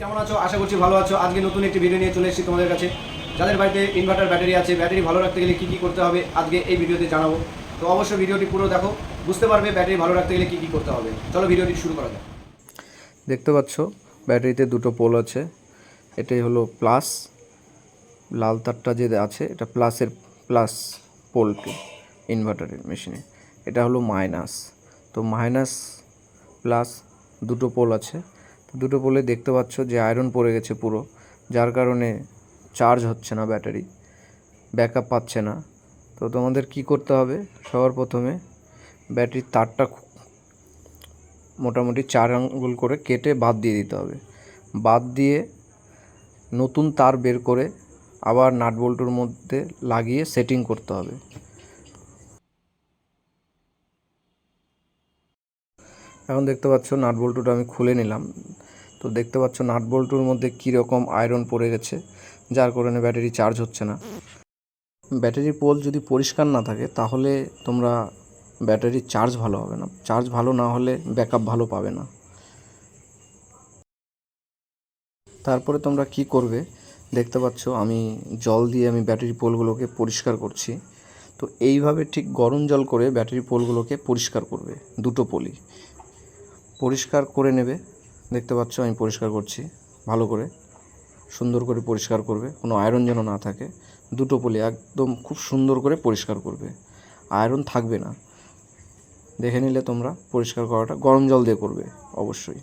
কেমন আছো? আশা করছি ভালো আছো। আজকে নতুন একটি ভিডিও নিয়ে চলে এসেছি তোমাদের কাছে। যাদের বাড়িতে ইনভার্টার ব্যাটারি আছে ব্যাটারি ভালো রাখতে গেলে কী কী করতে হবে, আজকে এই ভিডিওতে জানাব। তো অবশ্যই ভিডিওটি পুরো দেখো। বুঝতে পারবে ব্যাটারি ভালো রাখতে গেলে কী কী করতে হবে। চলো ভিডিওটি শুরু করা যাক। দেখতে পাচ্ছ ব্যাটারিতে দুটো পোল আছে। এটাই হলো প্লাস লাল তারটা যে আছে, এটা প্লাসের প্লাস পোলটি ইনভার্টারের মেশিনে এটা হলো মাইনাস তো মাইনাস প্লাস দুটো পোল আছে। দুটো পোলে দেখতে পাচ্ছ যে আয়রন পড়ে গেছে পুরো। যার কারণে চার্জ হচ্ছে না ব্যাটারি ব্যাকআপ পাচ্ছে না। তো তোমাদের কি করতে হবে? সবার প্রথমে ব্যাটারির তারটা মোটামুটি চার আঙ্গুল করে কেটে বাদ দিয়ে দিতে হবে। বাদ দিয়ে নতুন তার বের করে আবার নাট মধ্যে লাগিয়ে সেটিং করতে হবে। এখন দেখতে পাচ্ছ নাট বল্টুটা আমি খুলে নিলাম। তো দেখতে পাচ্ছ নাট বল্টুর মধ্যে কীরকম আয়রন পড়ে গেছে, যার কারণে ব্যাটারি চার্জ হচ্ছে না। ব্যাটারির পোল যদি পরিষ্কার না থাকে, তাহলে তোমরা ব্যাটারির চার্জ ভালো হবে না। চার্জ ভালো না হলে ব্যাকআপ ভালো পাবে না। তারপরে তোমরা কি করবে? দেখতে পাচ্ছ আমি জল দিয়ে আমি ব্যাটারি পোলগুলোকে পরিষ্কার করছি। তো এইভাবে ঠিক গরম জল করে ব্যাটারি পোলগুলোকে পরিষ্কার করবে, দুটো পোলই। পরিষ্কার করে নেবে। দেখতে পাচ্ছ, আমি পরিষ্কার করছি, ভালো করে। সুন্দর করে পরিষ্কার করবে, কোনো আয়রন যেন না থাকে। দুটো পলি একদম খুব সুন্দর করে পরিষ্কার করবে। আয়রন থাকবে না। দেখে নিলে তোমরা পরিষ্কার করাটা, গরম জল দিয়ে করবে, অবশ্যই।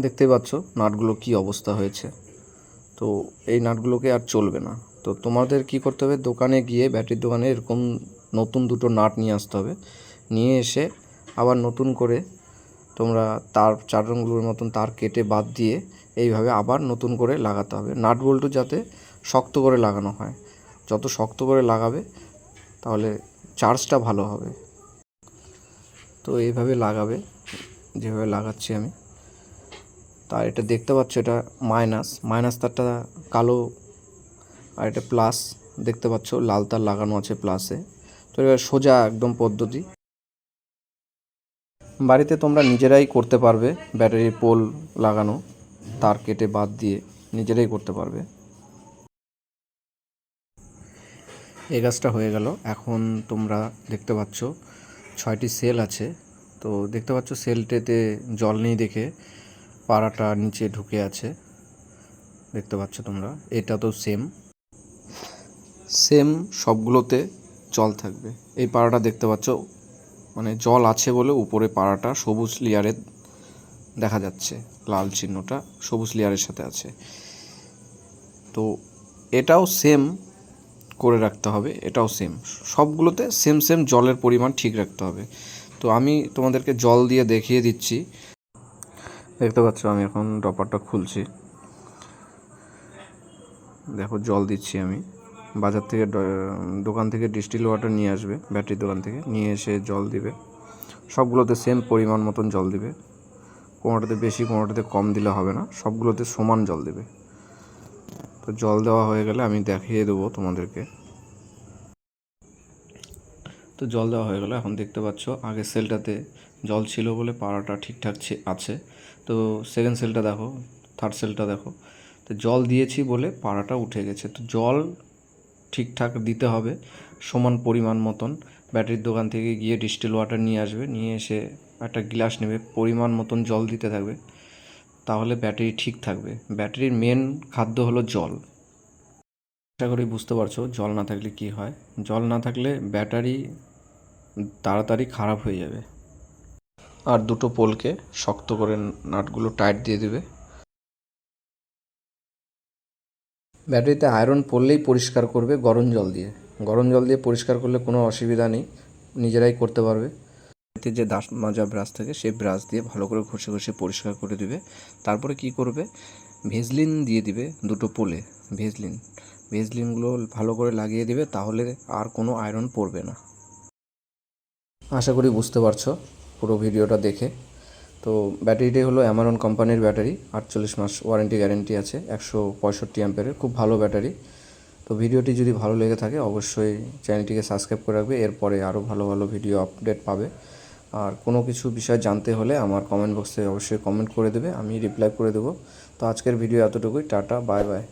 দেখতেই পাচ্ছ, নাটগুলো কি অবস্থা হয়েছে। তো এই নাটগুলোকে আর চলবে না। তো তোমাদের কি করতে হবে, দোকানে গিয়ে ব্যাটারির দোকানে এরকম নতুন দুটো নাট নিয়ে আসতে হবে। নিয়ে এসে আবার নতুন করে তোমরা তার চার রঙগুলোর মতন তার কেটে বাদ দিয়ে এইভাবে আবার নতুন করে লাগাতে হবে। নাট বল্টু যাতে শক্ত করে লাগানো হয়। যত শক্ত করে লাগাবে, তাহলে চার্জটা ভালো হবে। তো এইভাবে লাগাবে, যেভাবে লাগাচ্ছি আমি। তার এটা দেখতে পাচ্ছ, এটা মাইনাস। মাইনাস তারটা কালো আর এটা প্লাস। দেখতে পাচ্ছ, লাল তার লাগানো আছে প্লাসে। তো এবার সোজা একদম পদ্ধতি। বাড়িতে তোমরা নিজেরাই করতে পারবে ব্যাটারি পোল লাগানো, তার কেটে বাদ দিয়ে নিজেরাই করতে পারবে। এই গাছটা হয়ে গেল। এখন তোমরা দেখতে পাচ্ছ ছয়টি সেল আছে। তো দেখতে পাচ্ছ সেলটেতে জল নেই দেখে পাড়াটা নিচে ঢুকে আছে। দেখতে পাচ্ছ তোমরা, এটা তো সেম। সেম সবগুলোতে জল থাকবে। এই পাড়াটা দেখতে পাচ্ছ মানে জল আছে বলে উপরে পাড়াটা সবুজ লেয়ারের দেখা যাচ্ছে, লাল চিহ্নটা সবুজ লেয়ারের সাথে আছে। তো এটাও সেম করে রাখতে হবে, এটাও সেম সবগুলোতে সেম সেম জলের পরিমাণ ঠিক রাখতে হবে। তো আমি তোমাদেরকে জল দিয়ে দেখিয়ে দিচ্ছি। দেখতে পাচ্ছ আমি এখন ডপারটা খুলছি। দেখো জল দিচ্ছি আমি। বাজার থেকে দোকান থেকে ডিস্টিল ওয়াটার নিয়ে আসবে, ব্যাটারির দোকান থেকে। নিয়ে এসে জল দিবে। সবগুলোতে সেম পরিমাণ মতন জল দিবে। কোনোটাতে বেশি, কোনোটাতে কম দিলে হবে না। সবগুলোতে সমান জল দেবে। তো জল দেওয়া হয়ে গেলে আমি দেখিয়ে দেবো তোমাদেরকে। তো জল দেওয়া হয়ে গেলো এখন দেখতে পাচ্ছ আগে সেলটাতে জল ছিল বলে পাড়াটা ঠিকঠাক আছে। তো সেকেন্ড সেলটা দেখো থার্ড সেলটা দেখো। তো জল দিয়েছি বলে পাড়াটা উঠে গেছে। তো জল ঠিকঠাক দিতে হবে, সমান পরিমাণ মতন। ব্যাটারির দোকান থেকে গিয়ে ডিস্টিল ওয়াটার নিয়ে আসবে, নিয়ে এসে একটা গ্লাস নেবে, পরিমাণ মতন জল দিতে থাকবে, তাহলে ব্যাটারি ঠিক থাকবে। ব্যাটারির মেন খাদ্য হলো জল। আশা করি বুঝতে পারছ, জল না থাকলে কি হয়? জল না থাকলে ব্যাটারি তাড়াতাড়ি খারাপ হয়ে যাবে। আর দুটো পোলকে শক্ত করে নাটগুলো টাইট দিয়ে দেবে। ব্যাটারিতে আয়রন পড়লেই পরিষ্কার করবে গরম জল দিয়ে। গরম জল দিয়ে পরিষ্কার করলে কোনো অসুবিধা নেই, নিজেরাই করতে পারবে। যে দাঁত মাজা ব্রাশ থাকে সেই ব্রাশ দিয়ে ভালো করে ঘষে ঘষে পরিষ্কার করে দিবে। তারপরে কি করবে? ভেজলিন দিয়ে দিবে দুটো পোলে, ভেজলিন। ভেজলিনগুলো ভালো করে লাগিয়ে দিবে, তাহলে আর কোনো আয়রন পড়বে না। আশা করি বুঝতে পারছ পুরো ভিডিওটা দেখে। তো ব্যাটারিটাই হলো অ্যামারন কোম্পানির ব্যাটারি, আটচল্লিশ মাস ওয়ারেন্টি গ্যারেন্টি আছে, একশো পঁয়ষট্টি অ্যাম্পেরের খুব ভালো ব্যাটারি। তো ভিডিওটি যদি ভালো লেগে থাকে, অবশ্যই চ্যানেলটিকে সাবস্ক্রাইব করে রাখবে, এরপরে আরও ভালো ভালো ভিডিও আপডেট পাবে। আর কোনো কিছু বিষয় জানতে হলে আমার কমেন্ট বক্সে অবশ্যই কমেন্ট করে দেবে, আমি রিপ্লাই করে দেবো। তো আজকের ভিডিও এতটুকুই, টাটা বাই বাই